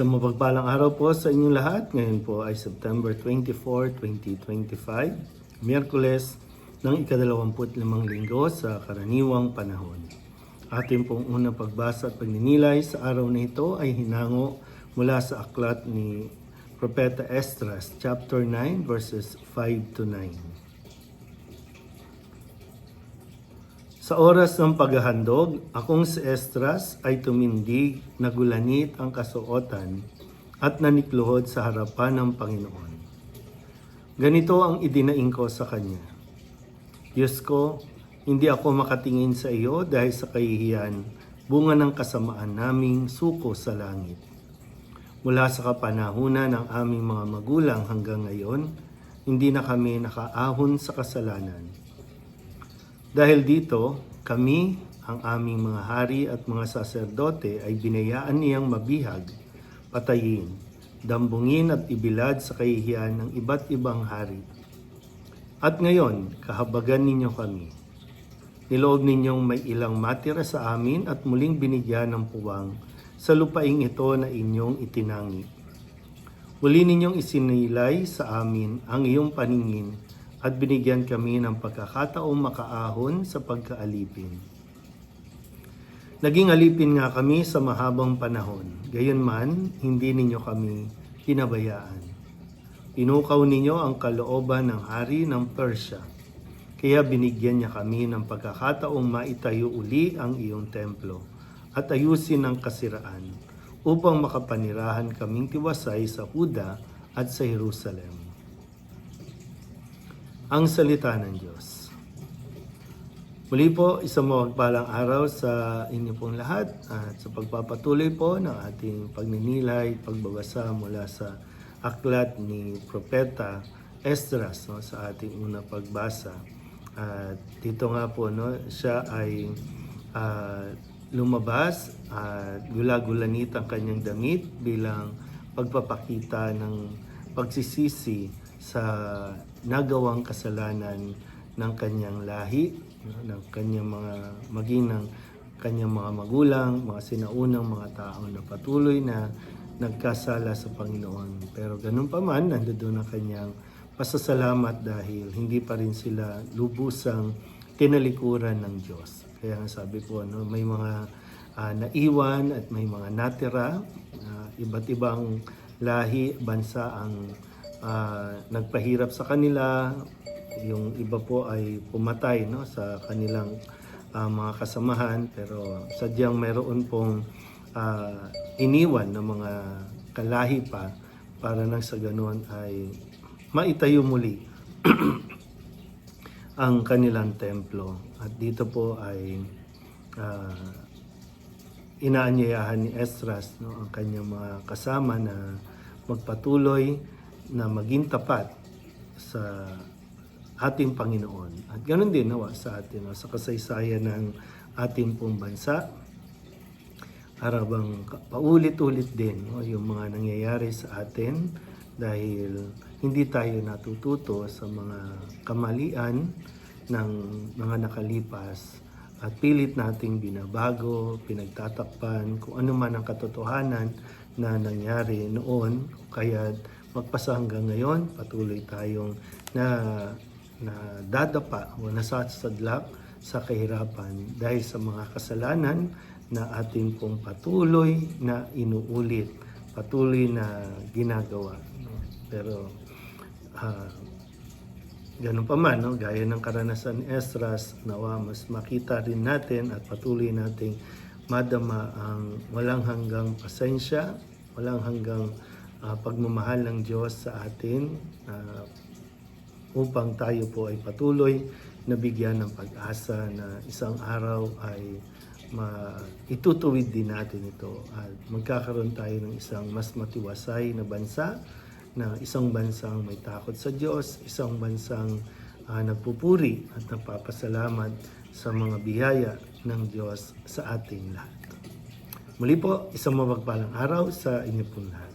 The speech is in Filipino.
Isang mapagpalang araw po sa inyong lahat. Ngayon po ay September 24, 2025, Miyerkules ng ikadalawamput limang linggo sa karaniwang panahon. Ating pong unang pagbasa at pagninilay sa araw na ito ay hinango mula sa aklat ni Propeta Esdras, chapter 9, verses 5 to 9. Sa oras ng paghahandog, akong si Estras ay tumindig, nagulanit ang kasuotan at nanikluhod sa harapan ng Panginoon. Ganito ang idinaing ko sa kanya. Diyos ko, hindi ako makatingin sa iyo dahil sa kahihiyan, bunga ng kasamaan naming suko sa langit. Mula sa kapanahunan ng aming mga magulang hanggang ngayon, hindi na kami nakaahon sa kasalanan. Dahil dito, kami, ang aming mga hari at mga saserdote ay binayaan niyang mabihag, patayin, dambungin at ibilad sa kahihiyan ng iba't ibang hari. At ngayon, kahabagan ninyo kami. Niloob ninyong may ilang matira sa amin at muling binigyan ng puwang sa lupaing ito na inyong itinangi. Muli ninyong isinilay sa amin ang iyong paningin at binigyan kami ng pagkakataong makaahon sa pagkaalipin. Naging alipin nga kami sa mahabang panahon, gayunman hindi ninyo kami pinabayaan. Pinukaw ninyo ang kalooban ng hari ng Persia, kaya binigyan niya kami ng pagkakataong maitayo uli ang iyong templo at ayusin ang kasiraan upang makapanirahan kaming tiwasay sa Huda at sa Jerusalem ang salita ng Diyos. Muli po, isang mawagpalang araw sa inyo pong lahat at sa pagpapatuloy po ng ating pagninilay, pagbabasa mula sa aklat ni Propeta Esdras no, sa ating una pagbasa. At dito nga po, no, siya ay ah, lumabas at gula-gulanit ang kanyang damit bilang pagpapakita ng pagsisisi sa nagawang kasalanan ng kanyang lahi, ng kanyang mga maging ng kanyang mga magulang, mga sinaunang mga tao na patuloy na nagkasala sa Panginoon. Pero ganun pa man, nandoon ang kanyang pasasalamat dahil hindi pa rin sila lubusang tinalikuran ng Diyos. Kaya nga sabi ko, no, may mga ah, naiwan at may mga natira, ah, iba't ibang lahi, bansa ang ah, nagpahirap sa kanila, yung iba po ay pumatay no, sa kanilang ah, mga kasamahan, pero sadyang meron pong ah, iniwan ng mga kalahi pa para nang sa ganoon ay maitayo muli ang kanilang templo. At dito po ay ah, inaanyayahan ni Esdras no, ang kanyang mga kasama na magpatuloy na maging tapat sa ating Panginoon. At ganoon din nawa sa atin, sa kasaysayan ng ating pong bansa. Harabang paulit-ulit din no, yung mga nangyayari sa atin dahil hindi tayo natututo sa mga kamalian ng mga nakalipas at pilit nating binabago, pinagtatakpan kung ano man ang katotohanan na nangyari noon kaya magpasa hanggang ngayon patuloy tayong na na dadapa o nasasadlak sa kahirapan dahil sa mga kasalanan na ating pong patuloy na inuulit, patuloy na ginagawa. Pero ah, Ganun pa man, no? gaya ng karanasan ni Esdras, nawa mas makita rin natin at patuloy nating madama ang walang hanggang pasensya, walang hanggang ah, pagmamahal ng Diyos sa atin ah, upang tayo po ay patuloy na bigyan ng pag-asa na isang araw ay ma itutuwid din natin ito at magkakaroon tayo ng isang mas matiwasay na bansa na isang bansang may takot sa Diyos, isang bansang ah, nagpupuri at nagpapasalamat sa mga biyaya ng Diyos sa ating lahat. Muli po, isang mapagpalang araw sa inyo pong lahat.